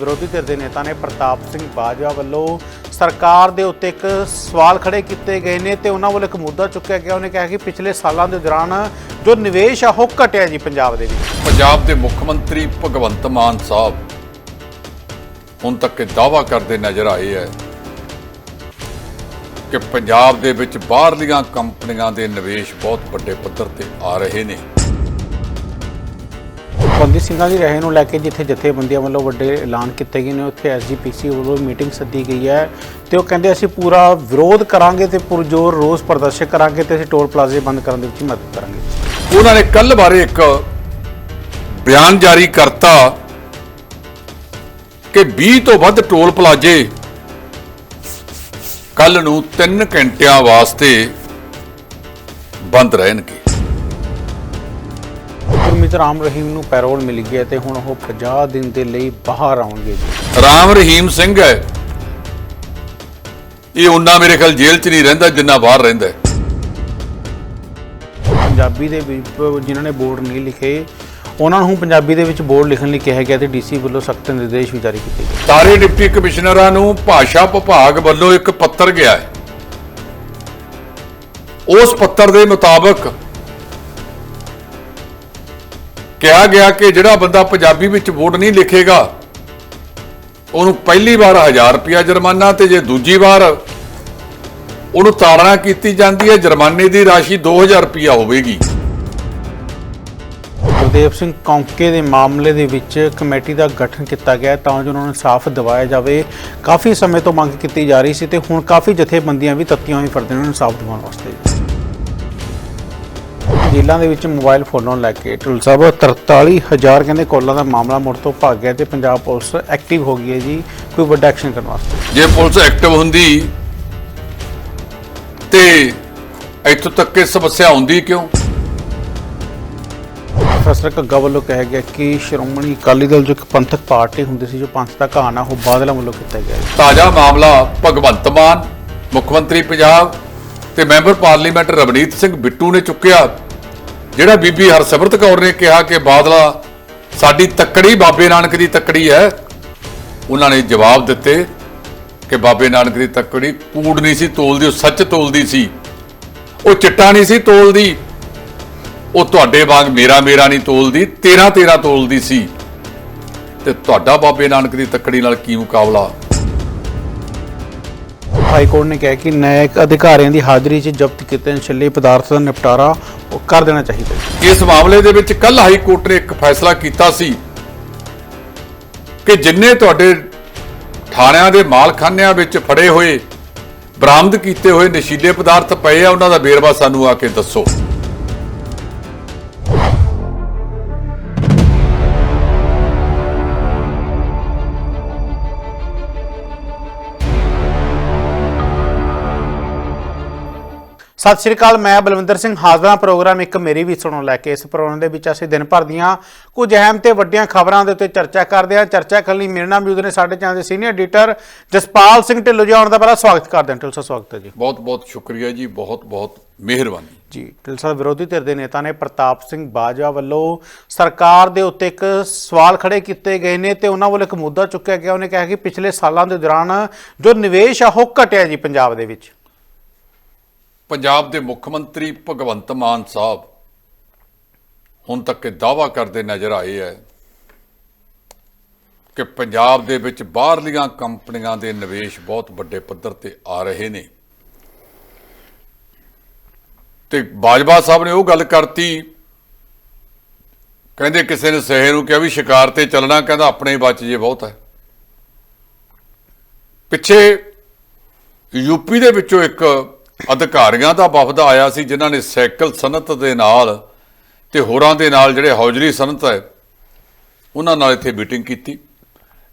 ਵਿਰੋਧੀ ਧਿਰ ਦੇ ਨੇਤਾ ਨੇ ਪ੍ਰਤਾਪ ਸਿੰਘ ਬਾਜਵਾ ਵੱਲੋਂ ਸਰਕਾਰ ਦੇ ਉੱਤੇ ਇੱਕ ਸਵਾਲ ਖੜੇ ਕੀਤੇ ਗਏ ਨੇ ਤੇ ਉਹਨਾਂ ਵੱਲੋਂ ਇੱਕ ਮੁੱਦਾ ਚੁੱਕਿਆ ਗਿਆ। ਉਹਨੇ ਕਿਹਾ ਕਿ ਪਿਛਲੇ ਸਾਲਾਂ ਦੇ ਦੌਰਾਨ ਜੋ ਨਿਵੇਸ਼ ਆ, ਉਹ ਘਟਿਆ ਜੀ ਪੰਜਾਬ ਦੇ ਵਿੱਚ। ਪੰਜਾਬ ਦੇ ਮੁੱਖ ਮੰਤਰੀ ਭਗਵੰਤ ਮਾਨ ਸਾਹਿਬ ਹੁਣ ਤੱਕ ਇਹ ਦਾਅਵਾ ਕਰਦੇ ਨਜ਼ਰ ਆਏ ਹੈ ਕਿ ਪੰਜਾਬ ਦੇ ਵਿੱਚ ਬਾਹਰਲੀਆਂ ਕੰਪਨੀਆਂ ਦੇ ਨਿਵੇਸ਼ ਬਹੁਤ ਵੱਡੇ ਪੱਧਰ ਤੇ ਆ ਰਹੇ ਨੇ। ਬੰਦੀ ਸਿੰਘਾਂ ਦੀ ਰਹੇ ਨੂੰ ਲੈ ਕੇ ਜਿੱਥੇ ਜਥੇਬੰਦੀਆਂ ਵੱਲੋਂ ਵੱਡੇ ਐਲਾਨ ਕੀਤੇ ਗਏ ਨੇ, ਉੱਥੇ ਐਸਜੀਪੀਸੀ ਵੱਲੋਂ ਮੀਟਿੰਗ ਸੱਦੀ ਗਈ ਹੈ ਤੇ ਉਹ ਕਹਿੰਦੇ ਅਸੀਂ ਪੂਰਾ ਵਿਰੋਧ ਕਰਾਂਗੇ ਤੇ ਪੁਰਜੋਰ ਰੋਸ ਪ੍ਰਦਰਸ਼ਨ ਕਰਾਂਗੇ ਤੇ ਅਸੀਂ ਟੋਲ ਪਲਾਜ਼ੇ ਬੰਦ ਕਰਨ ਦੇ ਵਿੱਚ ਮਦਦ ਕਰਾਂਗੇ। ਉਹਨਾਂ ਨੇ ਕੱਲ ਬਾਰੇ ਇੱਕ ਬਿਆਨ ਜਾਰੀ ਕਰਤਾ ਕਿ 20 ਤੋਂ ਵੱਧ ਟੋਲ ਪਲਾਜ਼ੇ ਕੱਲ ਨੂੰ 3 ਘੰਟਿਆਂ ਵਾਸਤੇ ਬੰਦ ਰਹਿਣਗੇ। ਗੁਰਮੀਤ ਰਾਮ ਰਹੀਮ ਨੂੰ ਪੈਰੋਲ ਮਿਲ ਗਿਆ ਤੇ ਹੁਣ ਉਹ 50 ਦਿਨ ਦੇ ਲਈ ਬਾਹਰ ਆਉਣਗੇ ਜੀ। ਰਾਮ ਰਹੀਮ ਸਿੰਘ ਹੈ। ਇਹ ਉਹਨਾਂ ਮੇਰੇ ਖਿਆਲ ਜੇਲ੍ਹ 'ਚ ਨਹੀਂ ਰਹਿੰਦਾ ਜਿੰਨਾ ਬਾਹਰ ਰਹਿੰਦਾ। ਪੰਜਾਬੀ ਦੇ ਵਿੱਚ ਜਿਨ੍ਹਾਂ ਨੇ ਬੋਰਡ ਨਹੀਂ ਲਿਖੇ ਉਹਨਾਂ ਨੂੰ ਪੰਜਾਬੀ ਦੇ ਵਿੱਚ ਬੋਰਡ ਲਿਖਣ ਲਈ ਕਿਹਾ ਗਿਆ ਤੇ ਡੀਸੀ ਵੱਲੋਂ ਸਖਤ ਨਿਰਦੇਸ਼ ਵੀ ਜਾਰੀ ਕੀਤੇ ਗਏ। ਸਾਰੇ ਡਿਪਟੀ ਕਮਿਸ਼ਨਰਾਂ ਨੂੰ ਭਾਸ਼ਾ ਵਿਭਾਗ ਵੱਲੋਂ ਇੱਕ ਪੱਤਰ ਗਿਆ ਹੈ। ਉਸ ਪੱਤਰ ਦੇ ਮੁਤਾਬਕ ਕਿਹਾ ਗਿਆ ਕਿ ਜਿਹੜਾ ਬੰਦਾ ਪੰਜਾਬੀ ਵਿੱਚ ਵੋਟ ਨਹੀਂ ਲਿਖੇਗਾ, ਉਹਨੂੰ ਪਹਿਲੀ ਵਾਰ 1000 ਰੁਪਿਆ ਜੁਰਮਾਨਾ ਤੇ ਜੇ ਦੂਜੀ ਵਾਰ ਉਹਨੂੰ ਤਾੜਨਾ ਕੀਤੀ ਜਾਂਦੀ ਹੈ, ਜੁਰਮਾਨੇ ਦੀ ਰਾਸ਼ੀ 2000 ਰੁਪਿਆ ਹੋਵੇਗੀ। ਗੁਰਦੇਵ ਸਿੰਘ, ਕੌਂਕੇ ਦੇ ਮਾਮਲੇ ਦੇ ਵਿੱਚ ਕਮੇਟੀ ਦਾ ਗਠਨ ਕੀਤਾ ਗਿਆ ਤਾਂ ਜੋ ਉਹਨਾਂ ਨੂੰ ਇਨਸਾਫ਼ ਦਿਵਾਇਆ ਜਾਵੇ। ਕਾਫੀ ਸਮੇਂ ਤੋਂ ਮੰਗ ਕੀਤੀ ਜਾ ਰਹੀ ਸੀ ਤੇ ਹੁਣ ਕਾਫੀ ਜਥੇਬੰਦੀਆਂ ਵੀ ਤੱਤੀਆਂ ਹੋਈ ਫਿਰਦੇ ਨੇ, ਉਹਨਾਂ ਨੂੰ ਸਾਫ਼ ਦਿਵਾਉਣ ਵਾਸਤੇ। ਜੇਲ੍ਹਾਂ ਦੇ ਵਿੱਚ ਮੋਬਾਈਲ ਫੋਨਾਂ ਲੈ ਕੇ ਢੁੱਲ ਸਾਹਿਬ 43000 ਕਹਿੰਦੇ ਕਾਲਾਂ ਦਾ ਮਾਮਲਾ ਮੁੜ ਤੋਂ ਭੱਗ ਗਿਆ ਤੇ ਪੰਜਾਬ ਪੁਲਿਸ ਐਕਟਿਵ ਹੋ ਗਈ ਹੈ ਜੀ ਕੋਈ ਵੱਡਾ ਐਕਸ਼ਨ ਕਰਨ ਵਾਸਤੇ? ਜੇ ਪੁਲਿਸ ਐਕਟਿਵ ਹੁੰਦੀ ਤੇ ਇੱਥੋਂ ਤੱਕ ਇਹ ਸਮੱਸਿਆ ਹੁੰਦੀ ਕਿਉਂ? ਪ੍ਰੋਫੈਸਰ ਕੱਗਾ ਵੱਲੋਂ ਕਿਹਾ ਗਿਆ ਕਿ ਸ਼੍ਰੋਮਣੀ ਅਕਾਲੀ ਦਲ ਜੋ ਇੱਕ ਪੰਥਕ ਪਾਰਟੀ ਹੁੰਦੀ ਸੀ ਜੋ ਪੰਥ ਦਾ ਕਹਾਣਾ ਉਹ ਬਾਦਲਾਂ ਵੱਲੋਂ ਕੀਤਾ ਗਿਆ ਤਾਜ਼ਾ ਮਾਮਲਾ ਭਗਵੰਤ ਮਾਨ ਮੁੱਖ ਮੰਤਰੀ ਪੰਜਾਬ ਤੇ ਮੈਂਬਰ ਪਾਰਲੀਮੈਂਟ ਰਵਨੀਤ ਸਿੰਘ ਬਿੱਟੂ ਨੇ ਚੁੱਕਿਆ। ਜਿਹੜਾ ਬੀਬੀ ਹਰਸਿਮਰਤ ਕੌਰ ਨੇ ਕਿਹਾ ਕਿ ਬਾਦਲਾ ਸਾਡੀ ਤੱਕੜੀ, ਬਾਬੇ ਨਾਨਕ ਦੀ ਤੱਕੜੀ ਹੈ, ਉਹਨਾਂ ਨੇ ਜਵਾਬ ਦਿੱਤੇ ਕਿ ਬਾਬੇ ਨਾਨਕ ਦੀ ਤੱਕੜੀ ਕੂੜ ਨਹੀਂ ਸੀ ਤੋਲਦੀ ਉਹ ਸੱਚ ਤੋਲਦੀ ਸੀ। ਉਹ ਚਿੱਟਾ ਨਹੀਂ ਸੀ ਤੋਲਦੀ, ਉਹ ਤੁਹਾਡੇ ਵਾਂਗ ਮੇਰਾ ਮੇਰਾ ਨਹੀਂ ਤੋਲਦੀ, ਤੇਰਾ ਤੇਰਾ ਤੋਲਦੀ ਸੀ। ਤੇ ਤੁਹਾਡਾ ਬਾਬੇ ਨਾਨਕ ਦੀ ਤੱਕੜੀ ਨਾਲ ਕੀ ਮੁਕਾਬਲਾ? ਹਾਈ ਕੋਰਟ ਨੇ ਕਿਹਾ ਕਿ ਨਿਆਇਕ ਅਧਿਕਾਰੀਆਂ ਦੀ ਹਾਜ਼ਰੀ 'ਚ ਜ਼ਬਤ ਕੀਤੇ ਨਸ਼ੀਲੇ ਪਦਾਰਥ ਦਾ ਨਿਪਟਾਰਾ ਕਰ ਦੇਣਾ ਚਾਹੀਦਾ ਹੈ। ਇਸ ਮਾਮਲੇ ਦੇ ਵਿੱਚ ਕੱਲ ਹਾਈ ਕੋਰਟ ਨੇ ਇੱਕ ਫੈਸਲਾ ਕੀਤਾ ਸੀ ਕਿ ਜਿੰਨੇ ਤੁਹਾਡੇ ਥਾਣਿਆਂ ਦੇ ਮਾਲਖਾਨਿਆਂ ਵਿੱਚ ਫੜੇ ਹੋਏ, ਬਰਾਮਦ ਕੀਤੇ ਹੋਏ ਨਸ਼ੀਲੇ ਪਦਾਰਥ ਪਏ ਆ, ਉਹਨਾਂ ਦਾ ਵੇਰਵਾ ਸਾਨੂੰ ਆ ਕੇ ਦੱਸੋ। ਸਤਿ ਸ਼੍ਰੀ ਅਕਾਲ ਮੈਂ ਬਲਵਿੰਦਰ ਸਿੰਘ ਹਾਜ਼ਰਾਂ ਪ੍ਰੋਗਰਾਮ ਇੱਕ ਮੇਰੀ ਵੀ ਸੁਣੋ ਲੈ ਕੇ। ਇਸ ਪ੍ਰੋਗਰਾਮ ਦੇ ਵਿੱਚ ਅਸੀਂ ਦਿਨ ਭਰ ਦੀਆਂ ਕੁਝ ਅਹਿਮ ਤੇ ਵੱਡੀਆਂ ਖਬਰਾਂ ਦੇ ਉੱਤੇ ਚਰਚਾ ਕਰਦੇ ਹਾਂ। ਚਰਚਾ ਕਰਨ ਲਈ ਮੇਰੇ ਨਾਲ ਮੌਜੂਦ ਨੇ ਸਾਡੇ ਚੈਨਲ ਦੇ ਸੀਨੀਅਰ ਐਡੀਟਰ ਜਸਪਾਲ ਸਿੰਘ ਢਿੱਲੋਂ ਜੀ ਆਉਣ ਦਾ ਪਹਿਲਾਂ ਸਵਾਗਤ ਕਰਦੇ ਹਾਂ। ਢਿੱਲੋਂ ਸਾਹਿਬ ਸਵਾਗਤ ਹੈ ਜੀ। ਬਹੁਤ ਬਹੁਤ ਸ਼ੁਕਰੀਆ ਜੀ ਬਹੁਤ ਬਹੁਤ ਮਿਹਰਬਾਨੀ। ਜੀ ਢਿੱਲੋਂ ਸਾਹਿਬ ਵਿਰੋਧੀ ਧਿਰ ਦੇ ਨੇਤਾ ਨੇ ਪ੍ਰਤਾਪ ਸਿੰਘ ਬਾਜਵਾ ਵੱਲੋਂ ਸਰਕਾਰ ਦੇ ਉੱਤੇ ਇੱਕ ਸਵਾਲ ਖੜੇ ਕੀਤੇ ਗਏ ਨੇ ਤੇ ਉਹਨਾਂ ਵੱਲੋਂ ਇੱਕ ਮੁੱਦਾ ਚੁੱਕਿਆ ਗਿਆ। ਉਹਨੇ ਕਿਹਾ ਕਿ ਪਿਛਲੇ ਸਾਲਾਂ ਦੇ ਦੌਰਾਨ ਜੋ ਨਿਵੇਸ਼ ਆ ਉਹ ਘਟਿਆ ਜੀ ਪੰਜਾਬ ਦੇ ਵਿੱਚ। ਪੰਜਾਬ ਦੇ ਮੁੱਖ ਮੰਤਰੀ ਭਗਵੰਤ ਮਾਨ ਸਾਹਿਬ ਹੁਣ ਤੱਕ ਇਹ ਦਾਅਵਾ ਕਰਦੇ ਨਜ਼ਰ ਆਏ ਹੈ ਕਿ ਪੰਜਾਬ ਦੇ ਵਿੱਚ ਬਾਹਰਲੀਆਂ ਕੰਪਨੀਆਂ ਦੇ ਨਿਵੇਸ਼ ਬਹੁਤ ਵੱਡੇ ਪੱਧਰ ਤੇ ਆ ਰਹੇ ਨੇ। ਤੇ ਬਾਜਵਾ ਸਾਹਿਬ ਨੇ ਉਹ ਗੱਲ ਕਰਤੀ, ਕਹਿੰਦੇ ਕਿਸੇ ਨੇ ਸਹੇ ਨੂੰ ਕਿਹਾ ਵੀ ਸ਼ਿਕਾਰ ਤੇ ਚੱਲਣਾ, ਕਹਿੰਦਾ ਆਪਣੇ ਹੀ ਬਚ ਜੇ ਬਹੁਤ ਹੈ। ਪਿੱਛੇ ਯੂਪੀ ਦੇ ਵਿੱਚੋਂ ਇੱਕ ਅਧਿਕਾਰੀਆਂ ਦਾ ਵਫਦ ਆਇਆ ਸੀ ਜਿਨ੍ਹਾਂ ਨੇ ਸਾਈਕਲ ਸਨਅਤ ਦੇ ਨਾਲ ਤੇ ਹੋਰਾਂ ਦੇ ਨਾਲ ਜਿਹੜੇ ਹੌਜਰੀ ਸਨਅਤ ਹੈ ਉਹਨਾਂ ਨਾਲ ਇੱਥੇ ਮੀਟਿੰਗ ਕੀਤੀ।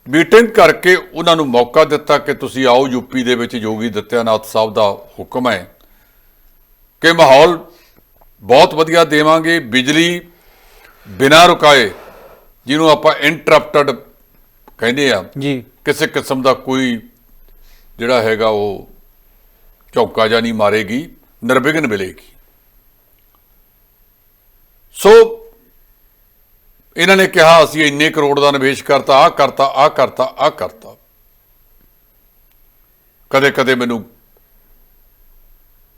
ਮੀਟਿੰਗ ਕਰਕੇ ਉਹਨਾਂ ਨੂੰ ਮੌਕਾ ਦਿੱਤਾ ਕਿ ਤੁਸੀਂ ਆਓ ਯੂਪੀ ਦੇ ਵਿੱਚ ਯੋਗੀ ਦਿੱਤਿਆਨਾਥ ਸਾਹਿਬ ਦਾ ਹੁਕਮ ਹੈ ਕਿ ਮਾਹੌਲ ਬਹੁਤ ਵਧੀਆ ਦੇਵਾਂਗੇ। ਬਿਜਲੀ ਬਿਨਾਂ ਰੁਕਾਏ ਜਿਹਨੂੰ ਆਪਾਂ ਇੰਟਰਪਟਡ ਕਹਿੰਦੇ ਆ ਜੀ। ਕਿਸੇ ਕਿਸਮ ਦਾ ਕੋਈ ਜਿਹੜਾ ਹੈਗਾ ਉਹ ਝੌਕਾ ਜਾਂ ਨਹੀਂ ਮਾਰੇਗੀ ਨਿਰਵਿਘਨ ਮਿਲੇਗੀ। ਸੋ ਇਹਨਾਂ ਨੇ ਕਿਹਾ ਅਸੀਂ ਇੰਨੇ ਕਰੋੜ ਦਾ ਨਿਵੇਸ਼ ਕਰਤਾ ਆਹ ਕਰਤਾ ਆਹ ਕਰਤਾ ਆਹ ਕਰਤਾ। ਕਦੇ ਕਦੇ ਮੈਨੂੰ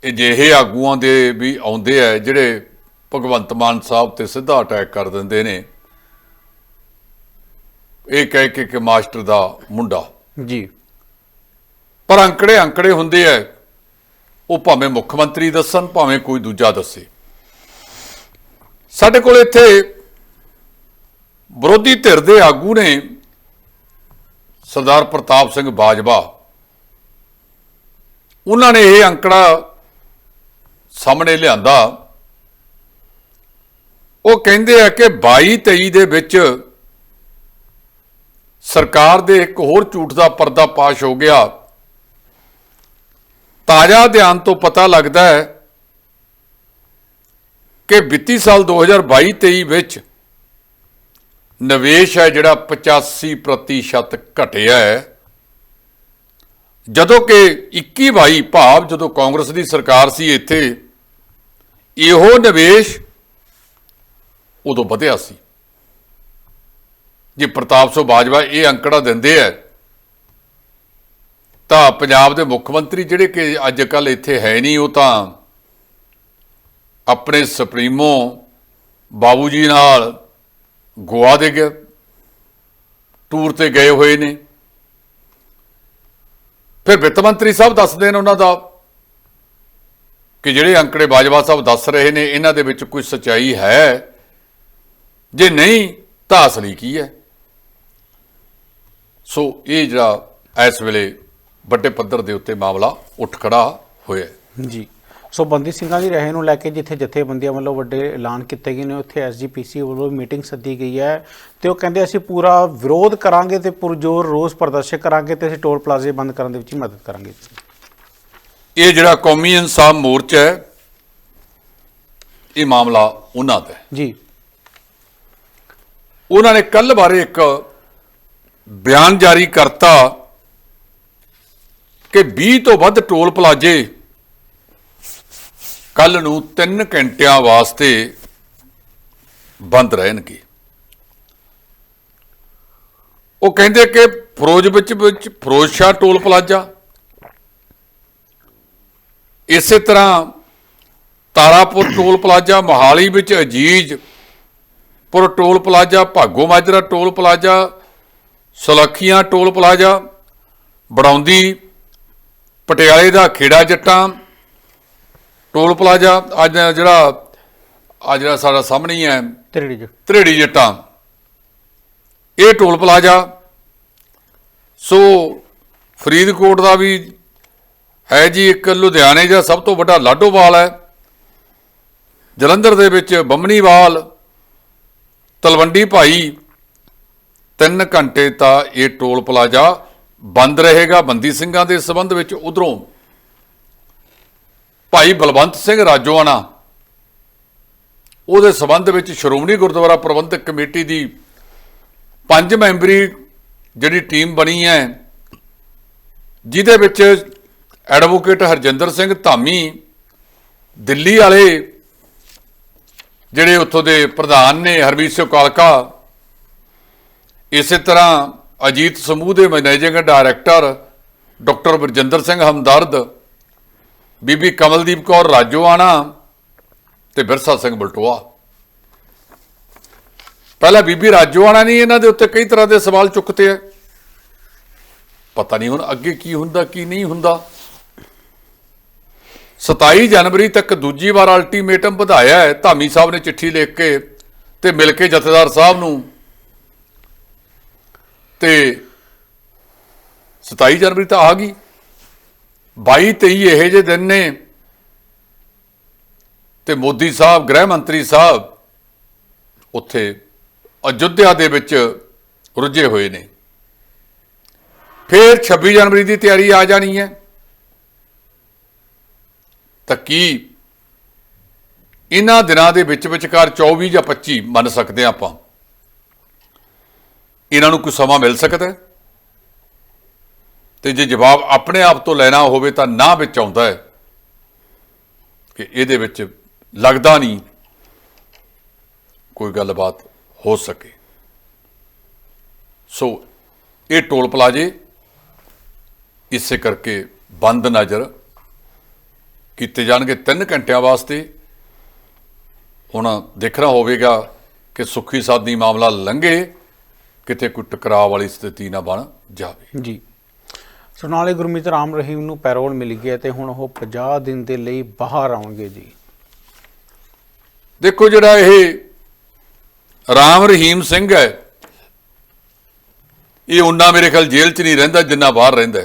ਇਹ ਜਿਹੇ ਆਗੂਆਂ ਦੇ ਵੀ ਆਉਂਦੇ ਆ ਜਿਹੜੇ ਭਗਵੰਤ ਮਾਨ ਸਾਹਿਬ ਤੇ ਸਿੱਧਾ ਅਟੈਕ ਕਰ ਦਿੰਦੇ ਨੇ। ਇਹ ਕਹਿ ਕੇ ਕਿ ਮਾਸਟਰ ਦਾ ਮੁੰਡਾ। ਜੀ। ਪਰ ਅੰਕੜੇ ਅੰਕੜੇ ਹੁੰਦੇ ਆ ਉਹ ਭਾਵੇਂ ਮੁੱਖ ਮੰਤਰੀ ਦੱਸਣ, ਭਾਵੇਂ ਕੋਈ ਦੂਜਾ ਦੱਸੇ। ਸਾਡੇ ਕੋਲ ਇੱਥੇ ਵਿਰੋਧੀ ਧਿਰ ਦੇ ਆਗੂ ਨੇ ਸਰਦਾਰ ਪ੍ਰਤਾਪ ਸਿੰਘ ਬਾਜਵਾ। ਉਹਨਾਂ ਨੇ ਇਹ ਅੰਕੜਾ ਸਾਹਮਣੇ ਲਿਆਂਦਾ। ਉਹ ਕਹਿੰਦੇ ਆ ਕਿ 22 23 ਦੇ ਵਿੱਚ ਸਰਕਾਰ ਦੇ ਇੱਕ ਹੋਰ ਝੂਠ ਦਾ ਪਰਦਾ ਪਾਸ਼ ਹੋ ਗਿਆ। ਤਾਜ਼ਾ ਧਿਆਨ ਤੋਂ ਪਤਾ ਲੱਗਦਾ ਹੈ ਕਿ ਵਿੱਤੀ ਸਾਲ 2022-23 ਵਿੱਚ ਨਿਵੇਸ਼ ਹੈ ਜਿਹੜਾ 85% ਘਟਿਆ ਹੈ। ਜਦੋਂ ਕਿ 21-22 ਭਾਵ ਜਦੋਂ ਕਾਂਗਰਸ ਦੀ ਸਰਕਾਰ ਸੀ ਇੱਥੇ, ਇਹੋ ਨਿਵੇਸ਼ ਉਦੋਂ ਵਧਿਆ ਸੀ। ਜੇ ਪ੍ਰਤਾਪ ਸਿੰਘ ਬਾਜਵਾ ਇਹ ਅੰਕੜਾ ਦਿੰਦੇ ਆ ਤਾਂ ਪੰਜਾਬ ਦੇ ਮੁੱਖ ਮੰਤਰੀ ਜਿਹੜੇ ਕਿ ਅੱਜ ਕੱਲ ਇੱਥੇ ਹੈ ਨਹੀਂ, ਉਹ ਤਾਂ ਆਪਣੇ ਸੁਪਰੀਮੋ ਬਾਬੂ ਜੀ ਨਾਲ ਗੋਆ ਦੇ ਗਏ ਟੂਰ ਤੇ ਗਏ ਹੋਏ ਨੇ। ਫਿਰ ਵਿੱਤ ਮੰਤਰੀ ਸਾਹਿਬ ਦੱਸਦੇ ਨੇ ਉਹਨਾਂ ਦਾ ਕਿ ਜਿਹੜੇ ਅੰਕੜੇ ਬਾਜਵਾ ਸਾਹਿਬ ਦੱਸ ਰਹੇ ਨੇ, ਇਹਨਾਂ ਦੇ ਵਿੱਚ ਕੋਈ ਸਚਾਈ ਹੈ? ਜੇ ਨਹੀਂ, ਤਾਂ ਅਸਲੀ ਕੀ ਹੈ? ਸੋ ਇਹ ਜਿਹੜਾ ਇਸ ਵੇਲੇ ਵੱਡੇ ਪੱਧਰ ਦੇ ਉੱਤੇ ਮਾਮਲਾ ਉੱਠ ਖੜਾ ਹੋਇਆ ਜੀ। ਸੋ ਬੰਦੀ ਸਿੰਘਾਂ ਦੀ ਰਹੇ ਨੂੰ ਲੈ ਕੇ ਜਿੱਥੇ ਜਥੇਬੰਦੀਆਂ ਵੱਲੋਂ ਵੱਡੇ ਐਲਾਨ ਕੀਤੇ ਗਏ ਨੇ ਉੱਥੇ ਐਸਜੀਪੀਸੀ ਵੱਲੋਂ ਮੀਟਿੰਗ ਸੱਦੀ ਗਈ ਹੈ ਤੇ ਉਹ ਕਹਿੰਦੇ ਅਸੀਂ ਪੂਰਾ ਵਿਰੋਧ ਕਰਾਂਗੇ ਤੇ ਪੁਰਜੋਰ ਰੋਸ ਪ੍ਰਦਰਸ਼ਨ ਕਰਾਂਗੇ ਤੇ ਅਸੀਂ ਟੋਲ ਪਲਾਜ਼ੇ ਬੰਦ ਕਰਨ ਦੇ ਵਿੱਚ ਹੀ ਮਦਦ ਕਰਾਂਗੇ। ਇਹ ਜਿਹੜਾ ਕੌਮੀ ਇਨਸਾਫ ਮੋਰਚਾ ਹੈ ਇਹ ਮਾਮਲਾ ਉਹਨਾਂ ਦਾ ਜੀ। ਉਹਨਾਂ ਨੇ ਕੱਲ ਬਾਰੇ ਇੱਕ ਬਿਆਨ ਜਾਰੀ ਕਰਤਾ ਕਿ 20 ਤੋਂ ਵੱਧ ਟੋਲ ਪਲਾਜ਼ੇ ਕੱਲ ਨੂੰ 3 ਘੰਟਿਆਂ ਵਾਸਤੇ ਬੰਦ ਰਹਿਣਗੇ। ਉਹ ਕਹਿੰਦੇ ਕਿ ਫਿਰੋਜ਼ ਵਿੱਚ ਵਿੱਚ ਫਿਰੋਜ਼ਸ਼ਾਹ ਟੋਲ ਪਲਾਜ਼ਾ। ਇਸੇ ਤਰ੍ਹਾਂ ਤਾਰਾਪੁਰ ਟੋਲ ਪਲਾਜ਼ਾ, ਮੋਹਾਲੀ ਵਿੱਚ Azizpur toll plaza, Bhago Majra toll plaza, Sulakhian toll plaza Barondi ਪਟਿਆਲੇ ਦਾ ਖੇੜਾ ਜੱਟਾਂ ਟੋਲ ਪਲਾਜ਼ਾ ਅੱਜ ਜਿਹੜਾ ਆ ਜਿਹੜਾ ਸਾਡਾ ਸਾਹਮਣੇ ਹੀ ਹੈ ਤੇਰੀ ਜੀ ਧਰੇੜੀ ਜੱਟਾਂ। ਇਹ ਟੋਲ ਪਲਾਜ਼ਾ ਸੋ ਫਰੀਦਕੋਟ ਦਾ ਵੀ ਹੈ ਜੀ ਇੱਕ ਲੁਧਿਆਣੇ ਦਾ ਸਭ ਤੋਂ ਵੱਡਾ ਲਾਡੋਵਾਲ ਹੈ। ਜਲੰਧਰ ਦੇ ਵਿੱਚ ਬੰਮਣੀਵਾਲ ਤਲਵੰਡੀ ਭਾਈ 3 ਘੰਟੇ ਤਾਂ ਇਹ ਟੋਲ ਪਲਾਜ਼ਾ ਬੰਦ ਰਹੇਗਾ। ਬੰਦੀ ਸਿੰਘਾਂ ਦੇ ਸਬੰਧ ਵਿੱਚ ਉਧਰੋਂ ਭਾਈ ਬਲਵੰਤ ਸਿੰਘ ਰਾਜੋਆਣਾ, ਉਹਦੇ ਸਬੰਧ ਵਿੱਚ ਸ਼੍ਰੋਮਣੀ ਗੁਰਦੁਆਰਾ ਪ੍ਰਬੰਧਕ ਕਮੇਟੀ ਦੀ ਪੰਜ ਮੈਂਬਰੀ ਜਿਹੜੀ ਟੀਮ ਬਣੀ ਹੈ, ਜਿਹਦੇ ਵਿੱਚ ਐਡਵੋਕੇਟ ਹਰਜਿੰਦਰ ਸਿੰਘ ਧਾਮੀ, ਦਿੱਲੀ ਵਾਲੇ ਜਿਹੜੇ ਉੱਥੋਂ ਦੇ ਪ੍ਰਧਾਨ ਨੇ ਹਰਮੀਤ ਸਿੰਘ ਕਾਲਕਾ, ਇਸੇ ਤਰ੍ਹਾਂ ਅਜੀਤ ਸਮੂਹ ਦੇ managing director doctor Barjinder Singh Hamdard, Bibi Kamaldeep Kaur Rajoana ਤੇ ਬਿਰਸਾ ਸਿੰਘ ਬਲਟੋਆ। ਪਹਿਲਾਂ ਬੀਬੀ ਰਾਜੋਆਣਾ ਨਹੀਂ ਇਹਨਾਂ ਦੇ ਉੱਤੇ ਕਈ ਤਰ੍ਹਾਂ ਦੇ ਸਵਾਲ ਚੁੱਕਤੇ ਆ। ਪਤਾ ਨਹੀਂ ਹੁਣ ਅੱਗੇ ਕੀ ਹੁੰਦਾ, ਕੀ ਨਹੀਂ ਹੁੰਦਾ। 27 ਜਨਵਰੀ ਤੱਕ ਦੂਜੀ ਵਾਰ ਅਲਟੀਮੇਟਮ ਵਧਾਇਆ ਹੈ, ਧਾਮੀ ਸਾਹਿਬ ਨੇ ਚਿੱਠੀ ਲਿਖ ਕੇ ਤੇ ਮਿਲ ਕੇ ਜਥੇਦਾਰ ਸਾਹਿਬ ਨੂੰ ਤੇ 27 ਜਨਵਰੀ ਤਾਂ ਆ ਗਈ। 22 23 ਇਹੋ ਜਿਹੇ ਦਿਨ ਨੇ। ਤੇ ਮੋਦੀ ਸਾਹਿਬ, ਗ੍ਰਹਿ ਮੰਤਰੀ ਸਾਹਿਬ ਉੱਥੇ ਅਯੁੱਧਿਆ ਦੇ ਵਿੱਚ ਰੁੱਝੇ ਹੋਏ ਨੇ। ਫਿਰ 26 ਜਨਵਰੀ ਦੀ ਤਿਆਰੀ ਆ ਜਾਣੀ ਹੈ। ਤਾਂ ਕੀ ਇਹਨਾਂ ਦਿਨਾਂ ਦੇ ਵਿੱਚ ਵਿਚਕਾਰ 24 ਜਾਂ 25 ਮੰਨ ਸਕਦੇ ਹਾਂ ਆਪਾਂ? ਇਹਨਾਂ ਨੂੰ ਕੋਈ ਸਮਾਂ ਮਿਲ ਸਕਦਾ ਹੈ? ਤੇ ਜੇ ਜਵਾਬ ਆਪਣੇ ਆਪ ਤੋਂ ਲੈਣਾ ਹੋਵੇ ਤਾਂ ਨਾ ਵਿੱਚ ਆਉਂਦਾ ਹੈ ਕਿ ਇਹਦੇ ਵਿੱਚ ਲੱਗਦਾ ਨਹੀਂ ਕੋਈ ਗੱਲਬਾਤ ਹੋ ਸਕੇ ਸੋ ਇਹ ਟੋਲ ਪਲਾਜੇ ਇਸੇ ਕਰਕੇ ਬੰਦ ਨਜ਼ਰ ਕੀਤੇ ਜਾਣਗੇ 3 ਘੰਟਿਆਂ ਵਾਸਤੇ ਹੁਣ ਦੇਖਣਾ ਹੋਵੇਗਾ ਕਿ ਸੁੱਖੀ ਸਾਦੀ ਮਾਮਲਾ ਲੰਘੇ ਕਿਤੇ ਕੋਈ ਟਕਰਾਅ ਵਾਲੀ ਸਥਿਤੀ ਨਾ ਬਣ ਜਾਵੇ। ਜੀ। ਸੋ ਨਾਲੇ ਗੁਰਮੀਤ ਰਾਮ ਰਹੀਮ ਨੂੰ ਪੈਰੋਲ ਮਿਲ ਗਿਆ ਤੇ ਹੁਣ ਉਹ 50 ਦਿਨ ਦੇ ਲਈ ਬਾਹਰ ਆਉਣਗੇ ਜੀ। ਦੇਖੋ ਜਿਹੜਾ ਇਹ ਰਾਮ ਰਹੀਮ ਸਿੰਘ ਹੈ ਇਹ ਉਹਨਾਂ ਮੇਰੇ ਖਿਆਲ ਜੇਲ੍ਹ 'ਚ ਨਹੀਂ ਰਹਿੰਦਾ ਜਿੰਨਾ ਬਾਹਰ ਰਹਿੰਦਾ।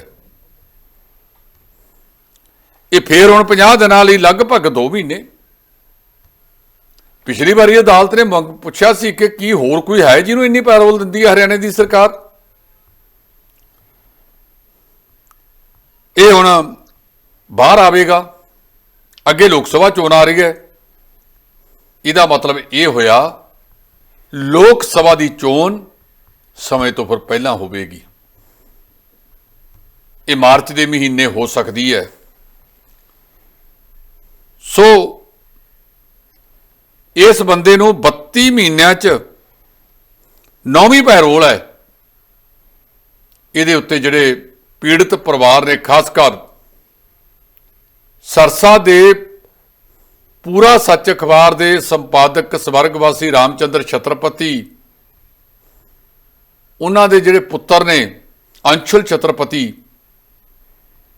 ਇਹ ਫੇਰ ਹੁਣ 50 ਦਿਨਾਂ ਲਈ ਲਗਭਗ 2 ਮਹੀਨੇ ਪਿਛਲੀ ਵਾਰੀ ਅਦਾਲਤ ਨੇ ਮੰਗ ਪੁੱਛਿਆ ਸੀ ਕਿ ਕੀ ਹੋਰ ਕੋਈ ਹੈ ਜਿਹਨੂੰ ਇੰਨੀ ਪੈਰੋਲ ਦਿੰਦੀ ਹੈ ਹਰਿਆਣੇ ਦੀ ਸਰਕਾਰ? ਇਹ ਹੁਣ ਬਾਹਰ ਆਵੇਗਾ। ਅੱਗੇ ਲੋਕ ਸਭਾ ਚੋਣ ਆ ਰਹੀ ਹੈ। ਇਹਦਾ ਮਤਲਬ ਇਹ ਹੋਇਆ, ਲੋਕ ਸਭਾ ਦੀ ਚੋਣ ਸਮੇਂ ਤੋਂ ਫਿਰ ਪਹਿਲਾਂ ਹੋਵੇਗੀ। ਇਹ ਮਾਰਚ ਦੇ ਮਹੀਨੇ ਹੋ ਸਕਦੀ ਹੈ। ਸੋ ਇਸ ਬੰਦੇ ਨੂੰ 32 ਮਹੀਨਿਆਂ 'ਚ ਨੌਵੀਂ ਪੈਰੋਲ ਹੈ। ਇਹਦੇ ਉੱਤੇ ਜਿਹੜੇ ਪੀੜਤ ਪਰਿਵਾਰ ਨੇ, ਖਾਸ ਕਰ ਸਰਸਾ ਦੇ ਪੂਰਾ ਸੱਚ ਅਖਬਾਰ ਦੇ ਸੰਪਾਦਕ ਸਵਰਗਵਾਸੀ ਰਾਮਚੰਦਰ ਛਤਰਪਤੀ, ਉਹਨਾਂ ਦੇ ਜਿਹੜੇ ਪੁੱਤਰ ਨੇ, ਅੰਸ਼ੁਲ ਛਤਰਪਤੀ,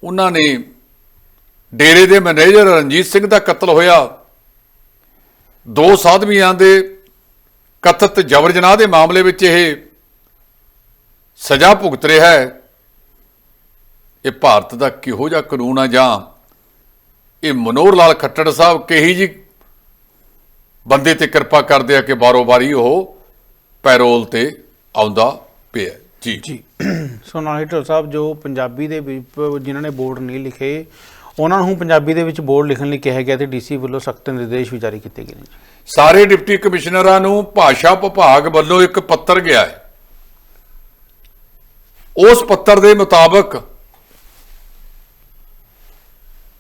ਉਹਨਾਂ ਨੇ ਡੇਰੇ ਦੇ ਮੈਨੇਜਰ ਰਣਜੀਤ ਸਿੰਘ ਦਾ ਕਤਲ ਹੋਇਆ। ਦੋ ਸਾਧਵੀਆਂ ਦੇ ਕਥਿਤ ਜਬਰ ਜਨਾਹ ਦੇ ਮਾਮਲੇ ਵਿੱਚ ਇਹ ਸਜ਼ਾ ਭੁਗਤ ਰਿਹਾ ਹੈ। ਇਹ ਭਾਰਤ ਦਾ ਕਿਹੋ ਜਿਹਾ ਕਾਨੂੰਨ ਆ ਜਾਂ ਇਹ ਮਨੋਹਰ ਲਾਲ ਖੱਟੜ ਸਾਹਿਬ ਕਹੀ ਜੀ ਬੰਦੇ ਤੇ ਕਿਰਪਾ ਕਰਦੇ ਆ ਕਿ ਬਾਰੋ-ਬਾਰੀ ਉਹ ਪੈਰੋਲ ਤੇ ਆਉਂਦਾ ਪਿਆ ਜੀ। ਜੀ। ਸੋ ਨਾਲੇ ਢੋਲ ਸਾਹਿਬ, ਜੋ ਪੰਜਾਬੀ ਦੇ ਵਿੱਚ ਜਿਨ੍ਹਾਂ ਨੇ ਬੋਰਡ ਨਹੀਂ ਲਿਖੇ ਉਹਨਾਂ ਨੂੰ ਪੰਜਾਬੀ ਦੇ ਵਿੱਚ ਬੋਰਡ ਲਿਖਣ ਲਈ ਕਿਹਾ ਗਿਆ ਤੇ ਡੀਸੀ ਵੱਲੋਂ ਸਖਤ ਨਿਰਦੇਸ਼ ਵੀ ਜਾਰੀ ਕੀਤੇ ਗਏ ਨੇ ਸਾਰੇ ਡਿਪਟੀ ਕਮਿਸ਼ਨਰਾਂ ਨੂੰ ਭਾਸ਼ਾ ਵਿਭਾਗ ਵੱਲੋਂ ਇੱਕ ਪੱਤਰ ਗਿਆ ਹੈ। ਉਸ ਪੱਤਰ ਦੇ ਮੁਤਾਬਕ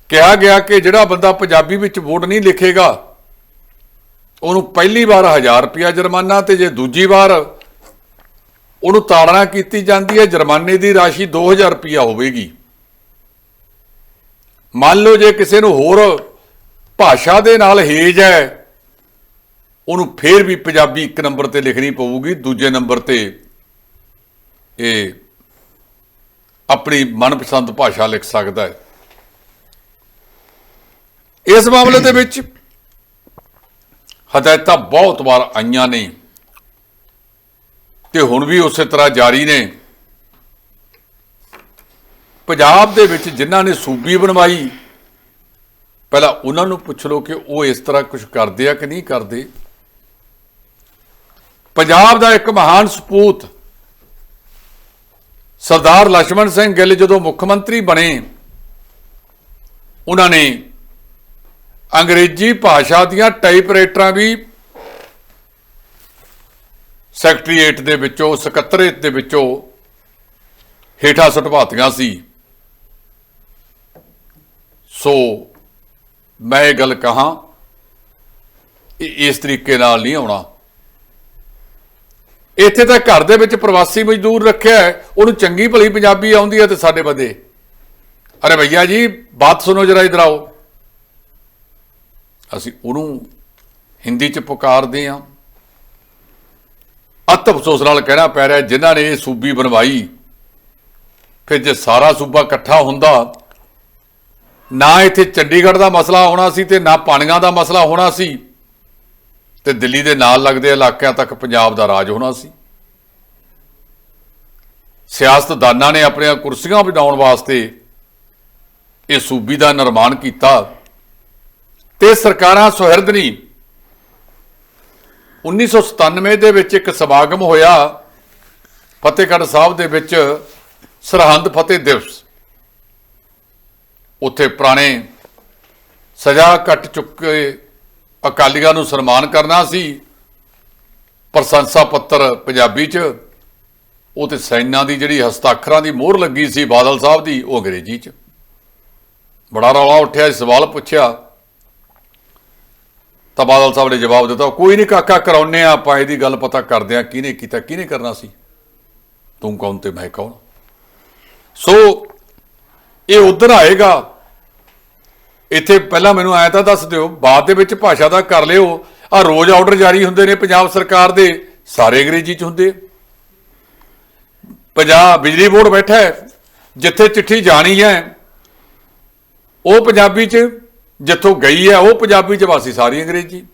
ਕਿਹਾ ਗਿਆ ਕਿ ਜਿਹੜਾ ਬੰਦਾ ਪੰਜਾਬੀ ਵਿੱਚ ਵੋਟ ਨਹੀਂ ਲਿਖੇਗਾ, ਉਹਨੂੰ ਪਹਿਲੀ ਵਾਰ 1000 ਰੁਪਿਆ ਜੁਰਮਾਨਾ ਤੇ ਜੇ ਦੂਜੀ ਵਾਰ ਉਹਨੂੰ ਤਾੜਨਾ ਕੀਤੀ ਜਾਂਦੀ ਹੈ, ਜੁਰਮਾਨੇ ਦੀ ਰਾਸ਼ੀ 2000 ਰੁਪਿਆ ਹੋਵੇਗੀ। ਮੰਨ ਲਓ ਜੇ ਕਿਸੇ ਨੂੰ ਹੋਰ ਭਾਸ਼ਾ ਦੇ ਨਾਲ ਹੇਜ ਹੈ, ਉਹਨੂੰ ਫੇਰ ਵੀ ਪੰਜਾਬੀ ਇੱਕ ਨੰਬਰ ਤੇ ਲਿਖਣੀ ਪਊਗੀ, ਦੂਜੇ ਨੰਬਰ ਤੇ ਇਹ ਆਪਣੀ ਮਨਪਸੰਦ ਭਾਸ਼ਾ ਲਿਖ ਸਕਦਾ ਹੈ। ਇਸ ਮਾਮਲੇ ਦੇ ਵਿੱਚ ਹਦਾਇਤਾਂ ਬਹੁਤ ਵਾਰ ਆਈਆਂ ਨੇ ਤੇ ਹੁਣ ਵੀ ਉਸੇ ਤਰ੍ਹਾਂ ਜਾਰੀ ਨੇ। ਪੰਜਾਬ ਦੇ ਵਿੱਚ ਜਿਨ੍ਹਾਂ ਨੇ ਸੂਬੀ ਬਣਵਾਈ, ਪਹਿਲਾਂ ਉਹਨਾਂ ਨੂੰ ਪੁੱਛ ਲਓ ਕਿ ਉਹ ਇਸ ਤਰ੍ਹਾਂ ਕੁਝ ਕਰਦੇ ਆ ਕਿ ਨਹੀਂ ਕਰਦੇ। ਪੰਜਾਬ ਦਾ ਇੱਕ ਮਹਾਨ ਸਪੂਤ, ਸਰਦਾਰ ਲక్ష్మణ ਸਿੰਘ ਗਿੱਲ ਜਦੋਂ ਮੁੱਖ ਮੰਤਰੀ ਬਣੇ, ਉਹਨਾਂ ਨੇ ਅੰਗਰੇਜ਼ੀ ਭਾਸ਼ਾ ਦੀਆਂ ਟਾਈਪਰਾਈਟਰਾਂ ਵੀ ਸੈਕਟਰੀਏਟ ਦੇ ਵਿੱਚੋਂ ਸਕੱਤਰੇਟ ਦੇ ਵਿੱਚੋਂ ਹੇਠਾਂ ਸਟਵਾਤੀਆਂ ਸੀ। ਸੋ ਮੈਂ ਇਹ ਗੱਲ ਕਹਾਂ, ਇਹ ਇਸ ਤਰੀਕੇ ਨਾਲ ਨਹੀਂ ਆਉਣਾ। ਇੱਥੇ ਤਾਂ ਘਰ ਦੇ ਵਿੱਚ ਪ੍ਰਵਾਸੀ ਮਜ਼ਦੂਰ ਰੱਖਿਆ ਹੈ, ਉਹਨੂੰ ਚੰਗੀ ਭਲੀ ਪੰਜਾਬੀ ਆਉਂਦੀ ਹੈ ਤੇ ਸਾਡੇ ਬੰਦੇ। ਅਰੇ ਭਈਆ ਜੀ, ਬਾਤ ਸੁਣੋ ਜਰਾ ਇਧਰ ਆਓ। ਅਸੀਂ ਉਹਨੂੰ ਹਿੰਦੀ ਚ ਪੁਕਾਰਦੇ ਹਾਂ। ਅਤ ਅਫਸੋਸ ਨਾਲ ਕਹਿਣਾ ਪੈ ਰਿਹਾ ਜਿਨ੍ਹਾਂ ਨੇ ਇਹ ਸੂਬੀ ਬਣਵਾਈ, ਫਿਰ ਜੇ ਸਾਰਾ ਸੂਬਾ ਇਕੱਠਾ ਹੁੰਦਾ ਨਾ ਇੱਥੇ ਚੰਡੀਗੜ੍ਹ ਦਾ ਮਸਲਾ ਹੋਣਾ ਸੀ ਤੇ ਨਾ ਪਾਣੀਆਂ ਦਾ ਮਸਲਾ ਹੋਣਾ ਸੀ ਤੇ ਦਿੱਲੀ ਦੇ ਨਾਲ ਲੱਗਦੇ ਇਲਾਕਿਆਂ ਤੱਕ ਪੰਜਾਬ ਦਾ ਰਾਜ ਹੋਣਾ ਸੀ। ਸਿਆਸਤਦਾਨਾਂ ਨੇ ਆਪਣੀਆਂ ਕੁਰਸੀਆਂ ਬਣਾਉਣ ਵਾਸਤੇ ਇਹ ਸੂਬੀ ਦਾ ਨਿਰਮਾਣ ਕੀਤਾ ਤੇ ਸਰਕਾਰਾਂ ਸੁਹਿਰਦ ਨਹੀਂ। 1997 ਦੇ ਵਿੱਚ ਇੱਕ ਸਮਾਗਮ ਹੋਇਆ ਫਤਿਹਗੜ੍ਹ ਸਾਹਿਬ ਦੇ ਵਿੱਚ ਸਰਹੰਦ ਫਤਿਹ ਦਿਵਸ। ਉੱਥੇ ਪੁਰਾਣੇ ਸਜ਼ਾ ਕੱਟ ਚੁੱਕੇ ਅਕਾਲੀਆਂ ਨੂੰ ਸਨਮਾਨ ਕਰਨਾ ਸੀ ਪ੍ਰਸ਼ੰਸਾ ਪੱਤਰ ਪੰਜਾਬੀ ਚ, ਉਹ ਤੇ ਸੈਨਾ ਦੀ ਜਿਹੜੀ ਹਸਤਾਖਰਾਂ ਦੀ ਮੋਹਰ ਲੱਗੀ ਸੀ, ਬਾਦਲ ਸਾਹਿਬ ਦੀ, ਉਹ ਅੰਗਰੇਜ਼ੀ ਚ। ਬੜਾ ਰੌਲਾ ਉੱਠਿਆ ਸਵਾਲ ਪੁੱਛਿਆ। ਤਾਂ ਬਾਦਲ ਸਾਹਿਬ ਨੇ ਜਵਾਬ ਦਿੱਤਾ, ਕੋਈ ਨਹੀਂ ਕਾਕਾ ਕਰਾਉਨੇ ਆ ਆਪਾਂ, ਇਹਦੀ ਗੱਲ ਪਤਾ ਕਰਦੇ ਆ ਕਿਹਨੇ ਕੀਤਾ, ਕਿਹਨੇ ਕਰਨਾ ਸੀ? ਤੂੰ ਕੌਣ ਤੇ, ਮੈਂ ਕੌਣ? ਸੋ ਇਹ ਉਧਰ ਆਏਗਾ। ਇੱਥੇ ਪਹਿਲਾਂ ਮੈਨੂੰ ਆਇਆ ਤਾਂ ਦੱਸ ਦਿਓ, ਬਾਅਦ ਦੇ ਵਿੱਚ ਭਾਸ਼ਾ ਦਾ ਕਰ ਲਿਓ। ਆ ਰੋਜ਼ ਆਰਡਰ ਜਾਰੀ ਹੁੰਦੇ ਨੇ ਪੰਜਾਬ ਸਰਕਾਰ ਦੇ, ਸਾਰੇ ਅੰਗਰੇਜ਼ੀ ਚ ਹੁੰਦੇ। ਪੰਜਾਬ ਬਿਜਲੀ ਬੋਰਡ ਬੈਠਾ ਹੈ, ਜਿੱਥੇ ਚਿੱਠੀ ਜਾਣੀ ਹੈ, ਉਹ ਪੰਜਾਬੀ ਚ, ਜਿੱਥੋਂ ਗਈ ਹੈ, ਉਹ ਪੰਜਾਬੀ ਚ ਵਾਸੀ ਸਾਰੀ ਅੰਗਰੇਜ਼ੀ।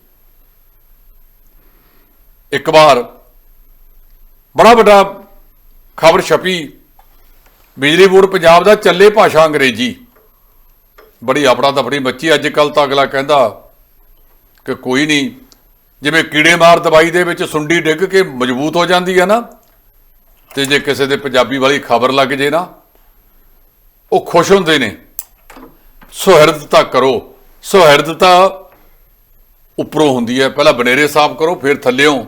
ਇੱਕ ਵਾਰ, ਬੜਾ ਵੱਡਾ ਖਬਰ ਛਪੀ। ਬਿਜਲੀ ਬੋਰਡ ਪੰਜਾਬ ਦਾ ਚੱਲੇ ਭਾਸ਼ਾ ਅੰਗਰੇਜ਼ੀ। ਬੜੀ ਆਪਣਾ ਦਫੜੀ ਬੱਚੀ ਅੱਜ ਕੱਲ ਤਾਂ ਅਗਲਾ ਕਹਿੰਦਾ ਕਿ ਕੋਈ ਨਹੀਂ, ਜਿਵੇਂ ਕੀੜੇ ਮਾਰ ਦਵਾਈ ਦੇ ਵਿੱਚ ਸੁੰਡੀ ਡਿੱਗ ਕੇ ਮਜ਼ਬੂਤ ਹੋ ਜਾਂਦੀ ਹੈ ਨਾ, ਤੇ ਜੇ ਕਿਸੇ ਦੇ ਪੰਜਾਬੀ ਵਾਲੀ ਖਬਰ ਲੱਗ ਜੇ ਨਾ, ਉਹ ਖੁਸ਼ ਹੁੰਦੇ ਨੇ। ਸੁਹਿਰਦਤਾ ਕਰੋ ਸੁਹਿਰਦਤਾ ਉੱਪਰੋਂ ਹੁੰਦੀ ਹੈ। ਪਹਿਲਾਂ ਬਨੇਰੇ ਸਾਫ਼ ਕਰੋ, ਫਿਰ ਥੱਲਿਓਂ।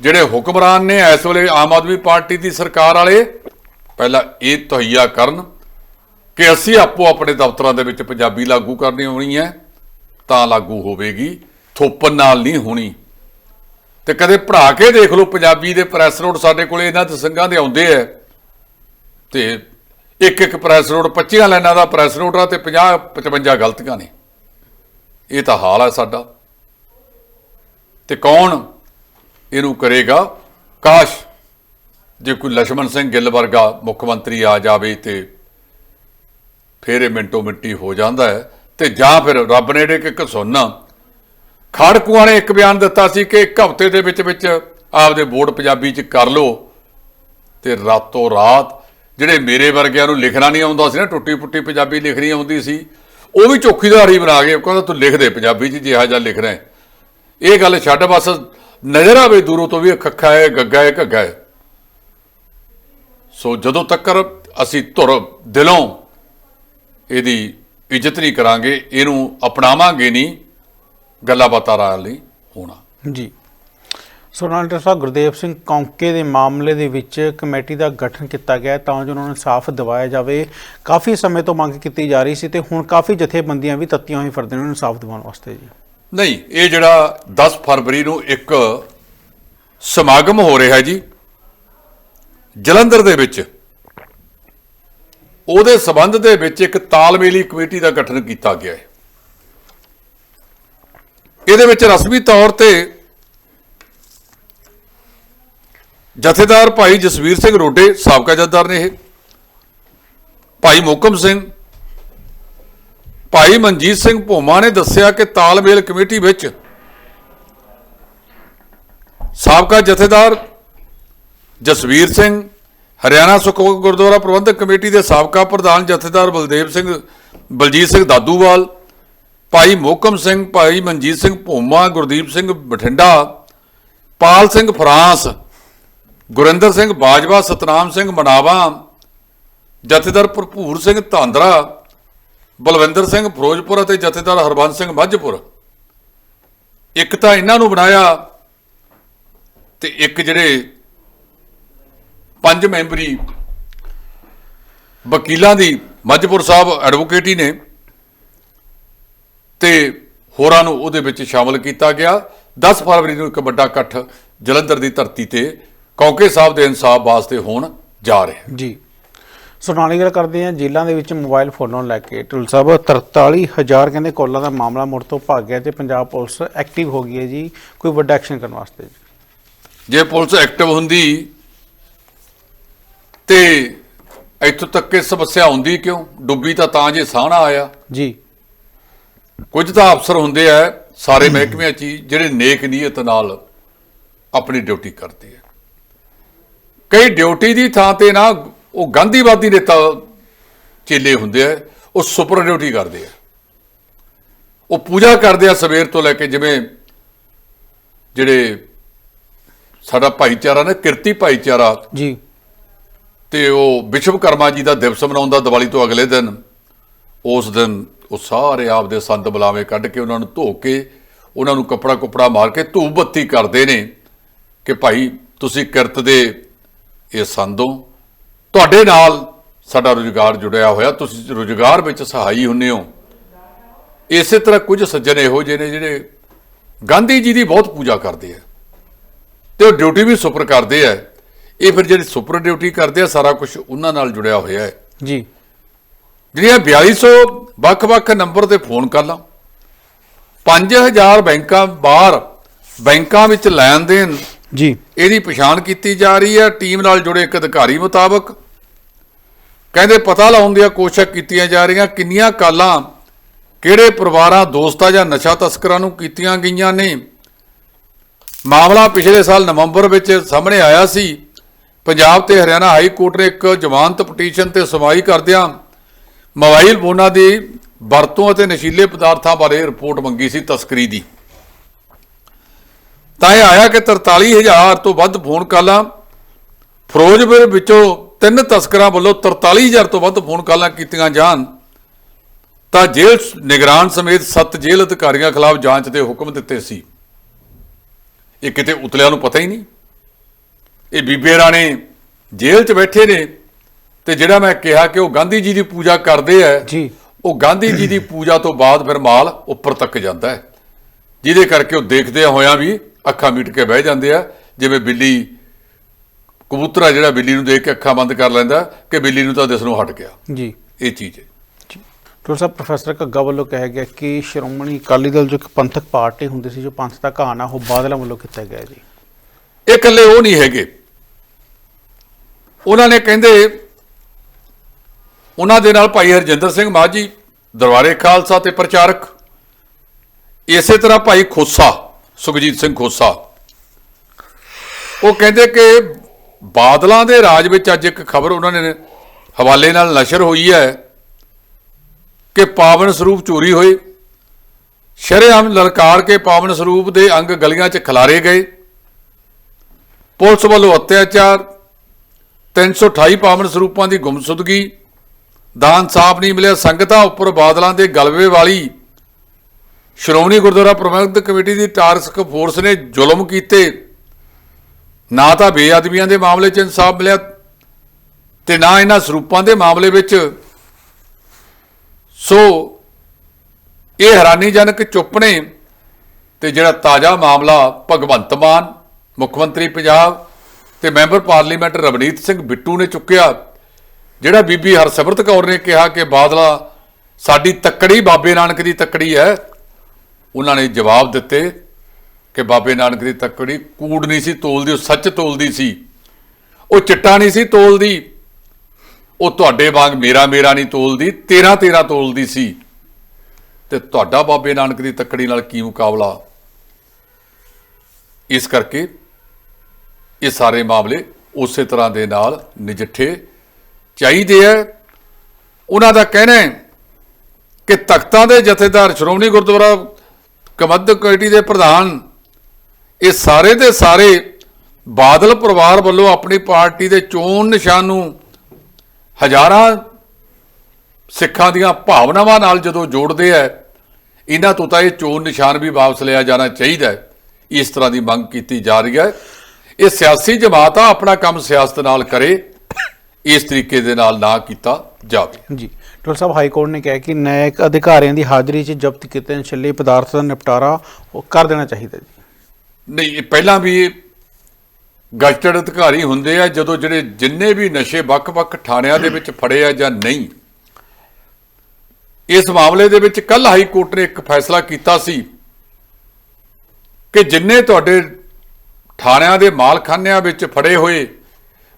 ਜਿਹੜੇ ਹੁਕਮਰਾਨ ਨੇ ਇਸ ਵੇਲੇ ਆਮ ਆਦਮੀ ਪਾਰਟੀ ਦੀ ਸਰਕਾਰ ਵਾਲੇ ਪਹਿਲਾਂ ਇਹ ਤਹਈਆ ਕਰਨ ਕਿ ਅਸੀਂ ਆਪੋ ਆਪਣੇ ਦਫ਼ਤਰਾਂ ਦੇ ਵਿੱਚ ਪੰਜਾਬੀ ਲਾਗੂ ਕਰਨੀ ਹੋਣੀ ਹੈ, ਤਾਂ ਲਾਗੂ ਹੋਵੇਗੀ ਥੋਪਨ ਨਾਲ ਨਹੀਂ ਹੋਣੀ। ਤੇ ਕਦੇ ਪੜ੍ਹਾ ਕੇ ਦੇਖ ਲਓ, ਪੰਜਾਬੀ ਦੇ ਪ੍ਰੈਸ ਨੋਟ ਸਾਡੇ ਕੋਲੇ ਇਹਨਾਂ ਤਸੰਗਾਂ ਦੇ ਆਉਂਦੇ ਐ। ਤੇ ਇੱਕ ਇੱਕ ਪ੍ਰੈਸ ਨੋਟ 25 ਲਾਈਨਾਂ ਦਾ ਪ੍ਰੈਸ ਨੋਟ ਆ ਤੇ 50 55 ਗਲਤੀਆਂ ਨੇ। ਇਹ ਤਾਂ ਹਾਲ ਹੈ ਸਾਡਾ। ਤੇ ਕੌਣ ਇਹਨੂੰ ਕਰੇਗਾ? ਕਾਸ਼ ਜੇ ਕੋਈ ਲక్ష్మణ ਸਿੰਘ ਗਿੱਲ ਵਰਗਾ ਮੁੱਖ ਮੰਤਰੀ ਆ ਜਾਵੇ ਤੇ ਫੇਰ ਇਹ ਮਿੰਟੋ ਮਿੰਟੀ ਹੋ ਜਾਂਦਾ ਹੈ ਤੇ ਜਾਂ ਫਿਰ ਰੱਬ ਨੇ ਜਿਹੜੇ ਕਿ ਸੁਣਨਾ ਖਾੜਕੂਆਂ ਨੇ ਇੱਕ ਬਿਆਨ ਦਿੱਤਾ ਸੀ ਕਿ ਇੱਕ ਹਫ਼ਤੇ ਦੇ ਵਿੱਚ ਵਿੱਚ ਆਪਦੇ ਬੋਰਡ ਪੰਜਾਬੀ 'ਚ ਕਰ ਲੋ ਤੇ ਰਾਤੋਂ ਰਾਤ ਜਿਹੜੇ ਮੇਰੇ ਵਰਗਿਆਂ ਨੂੰ ਲਿਖਣਾ ਨਹੀਂ ਆਉਂਦਾ ਸੀ ਨਾ, ਟੁੱਟੀ ਪੁੱਟੀ ਪੰਜਾਬੀ ਲਿਖਣੀ ਆਉਂਦੀ ਸੀ, ਉਹ ਵੀ ਚੌਕੀਦਾਰੀ ਬਣਾ ਕੇ ਕਹਿੰਦਾ ਤੂੰ ਲਿਖ ਦੇ ਪੰਜਾਬੀ 'ਚ ਜਿਹਾ ਜਾਂ ਲਿਖ ਰਿਹਾ ਇਹ ਗੱਲ ਛੱਡ ਬਸ ਨਜ਼ਰ ਆਵੇ ਦੂਰੋਂ ਤੋਂ ਵੀ ਖੱਖਾ ਹੈ, ਗੱਗਾ ਹੈ, ਘੱਗਾ ਹੈ। ਸੋ ਜਦੋਂ ਤੱਕ ਅਸੀਂ ਧੁਰ ਦਿਲੋਂ ਇਹਦੀ ਇੱਜ਼ਤ ਨਹੀਂ ਕਰਾਂਗੇ ਇਹਨੂੰ ਅਪਣਾਵਾਂਗੇ ਨਹੀਂ ਗੱਲਾਂ ਬਾਤਾਂ ਨਾਲ ਨਹੀਂ ਹੋਣਾ। ਜੀ। ਸੋ ਨਾਲ ਡਾਕਟਰ ਸਾਹਿਬ ਗੁਰਦੇਵ ਸਿੰਘ ਕੌਂਕੇ ਦੇ ਮਾਮਲੇ ਦੇ ਵਿੱਚ ਕਮੇਟੀ ਦਾ ਗਠਨ ਕੀਤਾ ਗਿਆ ਤਾਂ ਜੋ ਉਹਨਾਂ ਨੂੰ ਇਨਸਾਫ ਦਿਵਾਇਆ ਜਾਵੇ। ਕਾਫੀ ਸਮੇਂ ਤੋਂ ਮੰਗ ਕੀਤੀ ਜਾ ਰਹੀ ਸੀ ਤੇ ਹੁਣ ਕਾਫੀ ਜਥੇਬੰਦੀਆਂ ਵੀ ਤੱਤੀਆਂ ਹੋਈ ਫਿਰਦੇ ਨੇ ਉਹਨਾਂ ਨੂੰ ਇਨਸਾਫ ਦਿਵਾਉਣ ਵਾਸਤੇ ਜੀ। ਨਹੀਂ ਇਹ ਜਿਹੜਾ 10 ਫਰਵਰੀ ਨੂੰ ਇੱਕ ਸਮਾਗਮ ਹੋ ਰਿਹਾ ਹੈ ਜੀ ਜਲੰਧਰ ਦੇ ਵਿੱਚ। ਉਹਦੇ ਸਬੰਧ ਦੇ ਵਿੱਚ ਇੱਕ ਤਾਲਮੇਲੀ ਕਮੇਟੀ ਦਾ ਗਠਨ ਕੀਤਾ ਗਿਆ ਹੈ। ਇਹਦੇ ਵਿੱਚ ਰਸਮੀ ਤੌਰ ਤੇ ਜਥੇਦਾਰ ਭਾਈ ਜਸਵੀਰ ਸਿੰਘ ਰੋਡੇ ਸਾਬਕਾ ਜਥੇਦਾਰ ਨੇ ਇਹ। ਭਾਈ ਮੋਕਮ ਸਿੰਘ, ਭਾਈ ਮਨਜੀਤ ਸਿੰਘ ਭੋਮਾ ਨੇ ਦੱਸਿਆ ਕਿ ਤਾਲਮੇਲ ਕਮੇਟੀ ਵਿੱਚ ਸਾਬਕਾ ਜਥੇਦਾਰ ਜਸਵੀਰ ਸਿੰਘ ਹਰਿਆਣਾ ਸੁਖ ਗੁਰਦੁਆਰਾ ਪ੍ਰਬੰਧਕ ਕਮੇਟੀ ਦੇ ਸਾਬਕਾ ਪ੍ਰਧਾਨ ਜਥੇਦਾਰ ਬਲਦੇਵ ਸਿੰਘ, ਬਲਜੀਤ ਸਿੰਘ ਦਾਦੂਵਾਲ, ਭਾਈ ਮੋਕਮ ਸਿੰਘ, ਭਾਈ ਮਨਜੀਤ ਸਿੰਘ ਭੋਮਾ, ਗੁਰਦੀਪ ਸਿੰਘ ਬਠਿੰਡਾ, ਪਾਲ ਸਿੰਘ ਫਰਾਂਸ, ਗੁਰਿੰਦਰ ਸਿੰਘ ਬਾਜਵਾ, ਸਤਨਾਮ ਸਿੰਘ ਮਨਾਵਾ, ਜਥੇਦਾਰ ਭਰਪੂਰ ਸਿੰਘ ਧਾਂਦਰਾ, ਬਲਵਿੰਦਰ ਸਿੰਘ ਫਿਰੋਜ਼ਪੁਰ ਅਤੇ ਜਥੇਦਾਰ ਹਰਬੰਸ ਸਿੰਘ ਮੱਝਪੁਰ। ਇੱਕ ਤਾਂ ਇਹਨਾਂ ਨੂੰ ਬਣਾਇਆ ਤੇ ਇੱਕ ਜਿਹੜੇ ਪੰਜ ਮੈਂਬਰੀ ਵਕੀਲਾਂ ਦੀ ਮੱਝਪੁਰ ਸਾਹਿਬ ਐਡਵੋਕੇਟ ਹੀ ਨੇ ਤੇ ਹੋਰਾਂ ਨੂੰ ਉਹਦੇ ਵਿੱਚ ਸ਼ਾਮਲ ਕੀਤਾ ਗਿਆ। 10 ਫਰਵਰੀ ਨੂੰ ਇੱਕ ਵੱਡਾ ਇਕੱਠ ਜਲੰਧਰ ਦੀ ਧਰਤੀ ਤੇ ਕੌਂਕੇ ਸਾਹਿਬ ਦੇ ਇਨਸਾਫ ਵਾਸਤੇ ਹੋਣ ਜਾ ਰਿਹਾ ਜੀ। ਸੋ ਨਾਲ ਹੀ ਗੱਲ ਕਰਦੇ ਹਾਂ ਜੇਲ੍ਹਾਂ ਦੇ ਵਿੱਚ ਮੋਬਾਈਲ ਫੋਨਾਂ ਲੈ ਕੇ। ਟੁਲ ਸਾਹਿਬ 43000 ਕਹਿੰਦੇ ਕਾਲਾਂ ਦਾ ਮਾਮਲਾ ਮੁੜ ਤੋਂ ਭੱਗ ਗਿਆ ਤੇ ਪੰਜਾਬ ਪੁਲਿਸ ਐਕਟਿਵ ਹੋ ਗਈ ਹੈ ਜੀ। ਕੋਈ ਵੱਡਾ ਐਕਸ਼ਨ ਕਰਨ ਵਾਸਤੇ? ਜੀ ਜੇ ਪੁਲਿਸ ਐਕਟਿਵ ਹੁੰਦੀ ਤੇ ਇੱਥੋਂ ਤੱਕ ਕਿ ਸਮੱਸਿਆ ਹੁੰਦੀ ਕਿਉਂ? ਡੁੱਬੀ ਤਾਂ ਤਾਂ ਜੇ ਸਾਹਣਾ ਆਇਆ। ਜੀ। ਕੁਝ ਤਾਂ ਅਫਸਰ ਹੁੰਦੇ ਆ ਸਾਰੇ ਮਹਿਕਮਿਆਂ 'ਚ ਜਿਹੜੇ ਨੇਕ ਨੀਅਤ ਨਾਲ ਆਪਣੀ ਡਿਊਟੀ ਕਰਦੇ ਆ। ਕਈ ਡਿਊਟੀ ਦੀ ਥਾਂ ਤੇ ਨਾ ਉਹ ਗਾਂਧੀਵਾਦੀ ਨੇਤਾ ਚੇਲੇ ਹੁੰਦੇ ਆ ਉਹ ਸੁਪਰ ਡਿਊਟੀ ਕਰਦੇ ਆ। ਉਹ ਪੂਜਾ ਕਰਦੇ ਆ ਸਵੇਰ ਤੋਂ ਲੈ ਕੇ ਜਿਵੇਂ ਜਿਹੜੇ ਸਾਡਾ ਭਾਈਚਾਰਾ ਨਾ ਕਿਰਤੀ ਭਾਈਚਾਰਾ ਜੀ। ਤੇ ਉਹ ਵਿਸ਼ਵਕਰਮਾ ਜੀ ਦਾ ਦਿਵਸ ਮਨਾਉਂਦਾ ਦੀਵਾਲੀ ਤੋਂ ਅਗਲੇ ਦਿਨ, ਉਸ ਦਿਨ ਉਹ ਸਾਰੇ ਆਪ ਦੇ ਸੰਤ ਬੁਲਾਵੇ ਕੱਢ ਕੇ ਉਹਨਾਂ ਨੂੰ ਧੋ ਕੇ, ਉਹਨਾਂ ਨੂੰ ਕੱਪੜਾ ਕੁਪੜਾ ਮਾਰ ਕੇ ਧੂਪ ਬੱਤੀ ਕਰਦੇ ਨੇ ਕਿ ਭਾਈ ਤੁਸੀਂ ਕਿਰਤ ਦੇ ਇਹ ਸੰਦੋਂ ਤੁਹਾਡੇ ਨਾਲ ਸਾਡਾ ਰੁਜ਼ਗਾਰ ਜੁੜਿਆ ਹੋਇਆ, ਤੁਸੀਂ ਰੁਜ਼ਗਾਰ ਵਿੱਚ ਸਹਾਈ ਹੁੰਨੇ ਹੋ। ਇਸੇ ਤਰ੍ਹਾਂ ਕੁਝ ਸੱਜਣ ਇਹੋ ਜਿਹੇ ਨੇ ਜਿਹੜੇ ਗਾਂਧੀ ਜੀ ਦੀ ਬਹੁਤ ਪੂਜਾ ਕਰਦੇ ਆ ਤੇ ਉਹ ਡਿਊਟੀ ਵੀ ਸੁਪਰ ਕਰਦੇ ਆ। ਇਹ ਫਿਰ ਜਿਹੜੀ ਸੁਪਰ ਡਿਊਟੀ ਕਰਦੇ ਆ ਸਾਰਾ ਕੁਝ ਉਹਨਾਂ ਨਾਲ ਜੁੜਿਆ ਹੋਇਆ ਹੈ। ਜੀ। ਜਿਹੜੀਆਂ 4200 ਵੱਖ-ਵੱਖ ਨੰਬਰ ਤੇ ਫੋਨ ਕਾਲਾਂ 5000 ਬੈਂਕਾਂ ਬਾਹਰ ਬੈਂਕਾਂ ਵਿੱਚ ਲੈਣ ਦੇਣ ਜੀ। ਇਹਦੀ ਪਛਾਣ ਕੀਤੀ ਜਾ ਰਹੀ ਹੈ। ਟੀਮ ਨਾਲ ਜੁੜੇ ਇੱਕ ਅਧਿਕਾਰੀ ਮੁਤਾਬਕ ਕਹਿੰਦੇ ਪਤਾ ਲਾਉਣ ਦੀਆਂ ਕੋਸ਼ਿਸ਼ਾਂ ਕੀਤੀਆਂ ਜਾ ਰਹੀਆਂ। ਕਿੰਨੀਆਂ ਕਾਲਾਂ ਕਿਹੜੇ ਪਰਿਵਾਰਾਂ ਦੋਸਤਾਂ ਜਾਂ ਨਸ਼ਾ ਤਸਕਰਾਂ ਨੂੰ ਕੀਤੀਆਂ ਗਈਆਂ ਨੇ? ਮਾਮਲਾ ਪਿਛਲੇ ਸਾਲ ਨਵੰਬਰ ਵਿੱਚ ਸਾਹਮਣੇ ਆਇਆ ਸੀ। ਪੰਜਾਬ ਤੇ ਹਰਿਆਣਾ ਹਾਈ ਕੋਰਟ ਨੇ ਇੱਕ ਜ਼ਮਾਨਤ ਪਟੀਸ਼ਨ ਤੇ ਸੁਣਵਾਈ ਕਰਦਿਆਂ ਮੋਬਾਈਲ ਫੋਨਾਂ ਦੀ ਵਰਤੋਂ ਅਤੇ ਨਸ਼ੀਲੇ ਪਦਾਰਥਾਂ ਬਾਰੇ ਰਿਪੋਰਟ ਮੰਗੀ ਸੀ ਤਸਕਰੀ ਦੀ। ਤਾਂ ਇਹ ਆਇਆ ਕਿ 43000 ਤੋਂ ਵੱਧ ਫੋਨ ਕਾਲਾਂ ਫਿਰੋਜ਼ਪੁਰ ਵਿੱਚੋਂ ਤਿੰਨ ਤਸਕਰਾਂ ਵੱਲੋਂ 43000 ਤੋਂ ਵੱਧ ਫੋਨ ਕਾਲਾਂ ਕੀਤੀਆਂ ਜਾਣ, ਤਾਂ ਜੇਲ੍ਹ ਨਿਗਰਾਨ ਸਮੇਤ ਸੱਤ ਜੇਲ੍ਹ ਅਧਿਕਾਰੀਆਂ ਖਿਲਾਫ ਜਾਂਚ ਦੇ ਹੁਕਮ ਦਿੱਤੇ ਸੀ। ਇਹ ਕਿਤੇ ਉਤਲਿਆਂ ਨੂੰ ਪਤਾ ਹੀ ਨਹੀਂ। ਇਹ ਬੀਬੀ ਰਾਣੇ ਜੇਲ੍ਹ 'ਚ ਬੈਠੇ ਨੇ ਤੇ ਜਿਹੜਾ ਮੈਂ ਕਿਹਾ ਕਿ ਉਹ ਗਾਂਧੀ ਜੀ ਦੀ ਪੂਜਾ ਕਰਦੇ ਆ ਜੀ। ਉਹ ਗਾਂਧੀ ਜੀ ਦੀ ਪੂਜਾ ਤੋਂ ਬਾਅਦ ਫਿਰ ਮਾਲ ਉੱਪਰ ਤੱਕ ਜਾਂਦਾ ਹੈ। ਜਿਹਦੇ ਕਰਕੇ ਉਹ ਦੇਖਦੇ ਹੋਇਆਂ ਵੀ ਅੱਖਾਂ ਮੀਟ ਕੇ ਬਹਿ ਜਾਂਦੇ ਆ। ਜਿਵੇਂ ਬਿੱਲੀ ਕਬੂਤਰ ਆ ਜਿਹੜਾ ਬਿੱਲੀ ਨੂੰ ਦੇਖ ਕੇ ਅੱਖਾਂ ਬੰਦ ਕਰ ਲੈਂਦਾ ਕਿ ਬਿੱਲੀ ਨੂੰ ਤਾਂ ਦਿਸਣੋਂ ਹਟ ਗਿਆ। ਜੀ। ਇਹ ਚੀਜ਼ ਹੈ। ਡਾਕਟਰ ਸਾਹਿਬ ਪ੍ਰੋਫੈਸਰ ਘੱਗਾ ਵੱਲੋਂ ਕਿਹਾ ਗਿਆ ਕਿ ਸ਼੍ਰੋਮਣੀ ਅਕਾਲੀ ਦਲ ਜੋ ਇੱਕ ਪੰਥਕ ਪਾਰਟੀ ਹੁੰਦੀ ਸੀ ਜੋ ਪੰਥ ਦਾ ਕਹਾਣਾ ਉਹ ਬਾਦਲਾਂ ਵੱਲੋਂ ਕੀਤਾ ਗਿਆ ਜੀ। ਇਹ ਇਕੱਲੇ ਉਹ ਨਹੀਂ ਹੈਗੇ। ਉਹਨਾਂ ਨੇ ਕਹਿੰਦੇ, ਉਹਨਾਂ ਦੇ ਨਾਲ ਭਾਈ ਹਰਜਿੰਦਰ ਸਿੰਘ ਮਾਝੀ ਦਰਬਾਰੇ ਖਾਲਸਾ ਤੇ ਪ੍ਰਚਾਰਕ, ਇਸੇ ਤਰ੍ਹਾਂ ਭਾਈ ਖੋਸਾ, ਸੁਖਜੀਤ ਸਿੰਘ ਖੋਸਾ। ਉਹ ਕਹਿੰਦੇ ਕਿ ਬਾਦਲਾਂ ਦੇ ਰਾਜ ਵਿੱਚ ਅੱਜ ਇੱਕ ਖਬਰ ਉਹਨਾਂ ਨੇ ਹਵਾਲੇ ਨਾਲ ਨਸ਼ਰ ਹੋਈ ਹੈ ਕਿ ਪਾਵਨ ਸਰੂਪ ਚੋਰੀ ਹੋਏ। ਸ਼ਰੇਆਮ ਲਲਕਾਰ ਕੇ ਪਾਵਨ ਸਰੂਪ ਦੇ ਅੰਗ ਗਲੀਆਂ 'ਚ ਖਿਲਾਰੇ ਗਏ। ਪੁਲਿਸ ਵੱਲੋਂ ਅਤਿਆਚਾਰ 328 ਪਾਵਨ ਸਰੂਪਾਂ ਦੀ ਗੁੰਮਸ਼ੁਦਗੀ। ਦਾਨ ਸਾਫ਼ ਨਹੀਂ ਮਿਲਿਆ। ਸੰਗਤਾਂ ਉੱਪਰ ਬਾਦਲਾਂ ਦੇ ਗਲਵੇ ਵਾਲੀ। ਸ਼੍ਰੋਮਣੀ ਗੁਰਦੁਆਰਾ ਪ੍ਰਬੰਧਕ ਕਮੇਟੀ ਦੀ ਟਾਰਸਕ ਫੋਰਸ ਨੇ ਜ਼ੁਲਮ ਕੀਤੇ। ਨਾ ਤਾਂ ਬੇਅਦਬੀਆਂ ਦੇ ਮਾਮਲੇ 'ਚ ਇਨਸਾਫ ਮਿਲਿਆ ਤੇ ਨਾ ਇਹਨਾਂ ਸਰੂਪਾਂ ਦੇ ਮਾਮਲੇ ਵਿੱਚ। ਸੋ ਇਹ ਹੈਰਾਨੀਜਨਕ ਚੁੱਪ ਨੇ ਤੇ ਜਿਹੜਾ ਤਾਜ਼ਾ ਮਾਮਲਾ ਭਗਵੰਤ ਮਾਨ, ਮੁੱਖ ਮੰਤਰੀ ਪੰਜਾਬ ਤੇ ਮੈਂਬਰ ਪਾਰਲੀਮੈਂਟ ਰਵਨੀਤ ਸਿੰਘ ਬਿੱਟੂ ਨੇ ਚੁੱਕਿਆ। ਜਿਹੜਾ ਬੀਬੀ ਹਰਸਿਮਰਤ ਕੌਰ ਨੇ ਕਿਹਾ ਕਿ ਬਾਦਲਾ ਸਾਡੀ ਤੱਕੜੀ ਬਾਬੇ ਨਾਨਕ ਦੀ ਤੱਕੜੀ ਹੈ, ਉਹਨਾਂ ਨੇ ਜਵਾਬ ਦਿੱਤੇ ਕਿ ਬਾਬੇ ਨਾਨਕ ਦੀ ਤੱਕੜੀ ਕੂੜ ਨਹੀਂ ਸੀ ਤੋਲਦੀ ਉਹ ਸੱਚ ਤੋਲਦੀ ਸੀ। ਉਹ ਚਿੱਟਾ ਨਹੀਂ ਸੀ ਤੋਲਦੀ ਉਹ ਤੁਹਾਡੇ ਵਾਂਗ ਮੇਰਾ ਮੇਰਾ ਨਹੀਂ ਤੋਲਦੀ ਤੇਰਾ ਤੇਰਾ ਤੋਲਦੀ ਸੀ। ਤੇ ਤੁਹਾਡਾ ਬਾਬੇ ਨਾਨਕ ਦੀ ਤੱਕੜੀ ਨਾਲ ਕੀ ਮੁਕਾਬਲਾ? ਇਸ ਕਰਕੇ ਇਹ ਸਾਰੇ ਮਾਮਲੇ ਉਸੇ ਤਰ੍ਹਾਂ ਦੇ ਨਾਲ ਨਜਿੱਠੇ ਚਾਹੀਦੇ ਹੈ ਉਹਨਾਂ ਦਾ ਕਹਿਣਾ ਹੈ ਕਿ ਤਖਤਾਂ ਦੇ ਜਥੇਦਾਰ ਸ਼੍ਰੋਮਣੀ ਗੁਰਦੁਆਰਾ ਕਮੱਦ ਕਮੇਟੀ ਦੇ ਪ੍ਰਧਾਨ, ਇਹ ਸਾਰੇ ਦੇ ਸਾਰੇ ਬਾਦਲ ਪਰਿਵਾਰ ਵੱਲੋਂ ਆਪਣੀ ਪਾਰਟੀ ਦੇ ਚੋਣ ਨਿਸ਼ਾਨ ਨੂੰ ਹਜ਼ਾਰਾਂ ਸਿੱਖਾਂ ਦੀਆਂ ਭਾਵਨਾਵਾਂ ਨਾਲ ਜਦੋਂ ਜੋੜਦੇ ਆ ਇਹਨਾਂ ਤੋਂ ਤਾਂ ਇਹ ਚੋਣ ਨਿਸ਼ਾਨ ਵੀ ਵਾਪਸ ਲਿਆ ਜਾਣਾ ਚਾਹੀਦਾ ਇਸ ਤਰ੍ਹਾਂ ਦੀ ਮੰਗ ਕੀਤੀ ਜਾ ਰਹੀ ਹੈ ਇਹ ਸਿਆਸੀ ਜਮਾਤ ਆ ਆਪਣਾ ਕੰਮ ਸਿਆਸਤ ਨਾਲ ਕਰੇ ਇਸ ਤਰੀਕੇ ਦੇ ਨਾਲ ਨਾ ਕੀਤਾ ਜਾਵੇ। ਜੀ ਡਾਕਟਰ ਸਾਹਿਬ ਹਾਈ ਕੋਰਟ ਨੇ ਕਿਹਾ ਕਿ ਨਿਆਇਕ ਅਧਿਕਾਰੀਆਂ ਦੀ ਹਾਜ਼ਰੀ 'ਚ ਜ਼ਬਤ ਕੀਤੇ ਨਸ਼ੀਲੇ ਪਦਾਰਥ ਦਾ ਨਿਪਟਾਰਾ ਉਹ ਕਰ ਦੇਣਾ ਚਾਹੀਦਾ ਜੀ। ਨਹੀਂ ਇਹ ਪਹਿਲਾਂ ਵੀ ਗਜ਼ਟਡ ਅਧਿਕਾਰੀ ਹੁੰਦੇ ਆ ਜਦੋਂ ਜਿਹੜੇ ਜਿੰਨੇ ਵੀ ਨਸ਼ੇ ਵੱਖ-ਵੱਖ ਥਾਣਿਆਂ ਦੇ ਵਿੱਚ ਫੜੇ ਆ ਜਾਂ ਨਹੀਂ ਇਸ ਮਾਮਲੇ ਦੇ ਵਿੱਚ ਕੱਲ ਹਾਈ ਕੋਰਟ ਨੇ ਇੱਕ ਫੈਸਲਾ ਕੀਤਾ ਸੀ ਕਿ ਜਿੰਨੇ ਤੁਹਾਡੇ ਥਾਣਿਆਂ ਦੇ ਮਾਲਖਾਨਿਆਂ ਵਿੱਚ ਫੜੇ ਹੋਏ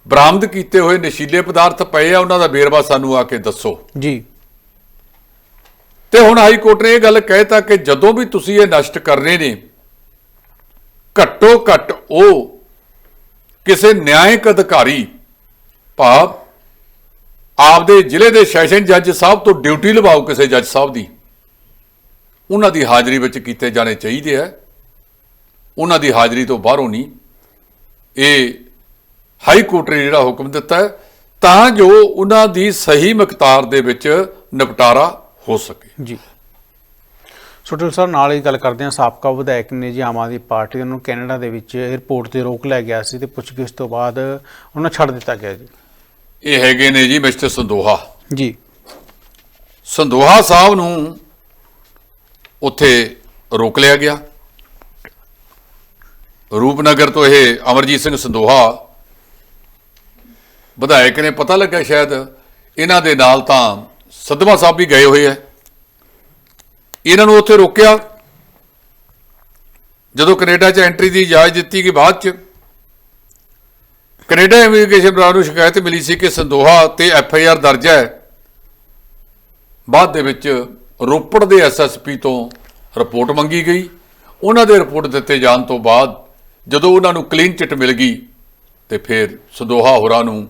ਬਰਾਮਦ ਕੀਤੇ ਹੋਏ ਨਸ਼ੀਲੇ ਪਦਾਰਥ ਪਏ ਆ ਉਹਨਾਂ ਦਾ ਵੇਰਵਾ ਸਾਨੂੰ ਆ ਕੇ ਦੱਸੋ। ਜੀ। ਤੇ ਹੁਣ ਹਾਈ ਕੋਰਟ ਨੇ ਇਹ ਗੱਲ ਕਹਿਤਾ ਕਿ ਜਦੋਂ ਵੀ ਤੁਸੀਂ ਇਹ ਨਸ਼ਟ ਕਰਨੇ ਨੇ ਘੱਟੋ ਘੱਟ ਉਹ ਕਿਸੇ ਨਿਆਂਇਕ ਅਧਿਕਾਰੀ ਭਾਵ ਆਪਦੇ ਜ਼ਿਲ੍ਹੇ ਦੇ ਸੈਸ਼ਨ ਜੱਜ ਸਾਹਿਬ ਤੋਂ ਡਿਊਟੀ ਲਵਾਓ ਕਿਸੇ ਜੱਜ ਸਾਹਿਬ ਦੀ ਉਹਨਾਂ ਦੀ ਹਾਜ਼ਰੀ ਵਿੱਚ ਕੀਤੇ ਜਾਣੇ ਚਾਹੀਦੇ ਆ। ਉਹਨਾਂ ਦੀ ਹਾਜ਼ਰੀ ਤੋਂ ਬਾਹਰੋਂ ਨਹੀਂ। ਇਹ ਹਾਈ ਕੋਰਟ ਨੇ ਜਿਹੜਾ ਹੁਕਮ ਦਿੱਤਾ ਹੈ ਤਾਂ ਜੋ ਉਹਨਾਂ ਦੀ ਸਹੀ ਮਿਕਦਾਰ ਦੇ ਵਿੱਚ ਨਿਪਟਾਰਾ ਹੋ ਸਕੇ। ਜੀ। ਸੁਟਲ ਸਰ ਨਾਲ ਹੀ ਗੱਲ ਕਰਦੇ ਹਾਂ ਸਾਬਕਾ ਵਿਧਾਇਕ ਨੇ ਜੀ ਆਮ ਆਦਮੀ ਪਾਰਟੀ ਦੇ ਨੂੰ ਕੈਨੇਡਾ ਦੇ ਵਿੱਚ 에ਅਰਪੋਰਟ ਤੇ ਰੋਕ ਲਿਆ ਗਿਆ ਸੀ ਤੇ ਪੁੱਛਗਿੱਛ ਤੋਂ ਬਾਅਦ ਉਹਨਾਂ ਛੱਡ ਦਿੱਤਾ ਗਿਆ ਜੀ। ਇਹ ਹੈਗੇ ਨੇ ਜੀ ਮਿਸਟਰ ਸੰਦੋਹਾ। ਜੀ। ਸੰਦੋਹਾ ਸਾਹਿਬ ਨੂੰ ਉੱਥੇ ਰੋਕ ਲਿਆ ਗਿਆ। ਰੂਪਨਗਰ ਤੋਂ ਇਹ ਅਮਰਜੀਤ ਸਿੰਘ ਸੰਦੋਹਾ ਵਿਧਾਇਕ ਨੇ ਪਤਾ ਲੱਗਾ ਸ਼ਾਇਦ, ਇਹਨਾਂ ਦੇ ਨਾਲ ਤਾਂ ਸਦਮਾ ਸਾਹਿਬ ਵੀ ਗਏ ਹੋਏ ਆ। ਇਹਨਾਂ ਨੂੰ ਉੱਥੇ ਰੋਕਿਆ। ਜਦੋਂ ਕੈਨੇਡਾ 'ਚ ਐਂਟਰੀ ਦੀ ਇਜਾਜ਼ਤ ਦਿੱਤੀ ਗਈ ਬਾਅਦ 'ਚ, ਕੈਨੇਡਾ ਇਮੀਗ੍ਰੇਸ਼ਨ ਬਰਾਡ ਨੂੰ ਸ਼ਿਕਾਇਤ ਮਿਲੀ ਸੀ ਕਿ ਸੰਦੋਹਾ ਤੇ ਐਫ ਆਈ ਆਰ ਦਰਜ ਹੈ। ਬਾਅਦ ਦੇ ਵਿੱਚ ਰੋਪੜ ਦੇ ਐਸਐਸਪੀ ਤੋਂ ਰਿਪੋਰਟ ਮੰਗੀ ਗਈ। ਉਹਨਾਂ ਦੇ ਰਿਪੋਰਟ ਦਿੱਤੇ ਜਾਣ ਤੋਂ ਬਾਅਦ ਜਦੋਂ ਉਹਨਾਂ ਨੂੰ ਕਲੀਨ ਚਿੱਟ ਮਿਲ ਗਈ ਤੇ ਫਿਰ ਸੰਦੋਹਾ ਹੋਰਾਂ ਨੂੰ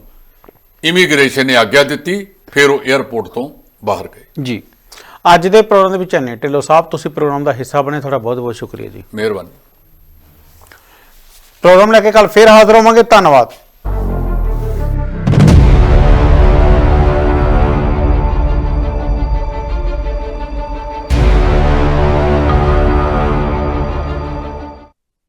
ਇਮੀਗ੍ਰੇਸ਼ਨ ਨੇ ਆਗਿਆ ਦਿੱਤੀ ਫਿਰ ਉਹ 에ਅਰਪੋਰਟ ਤੋਂ ਬਾਹਰ ਗਏ। ਜੀ। ਅੱਜ ਦੇ ਪ੍ਰੋਗਰਾਮ ਦੇ ਵਿੱਚ ਨੇ ਢਿੱਲੋਂ ਸਾਹਿਬ ਤੁਸੀਂ ਪ੍ਰੋਗਰਾਮ ਦਾ ਹਿੱਸਾ ਬਣੇ ਤੁਹਾਡਾ ਬਹੁਤ ਬਹੁਤ ਸ਼ੁਕਰੀਆ ਜੀ। ਮਿਹਰਬਾਨੀ। ਪ੍ਰੋਗਰਾਮ ਲੈ ਕੇ ਕੱਲ ਫੇਰ ਹਾਜ਼ਰ ਹੋਵਾਂਗੇ ਧੰਨਵਾਦ।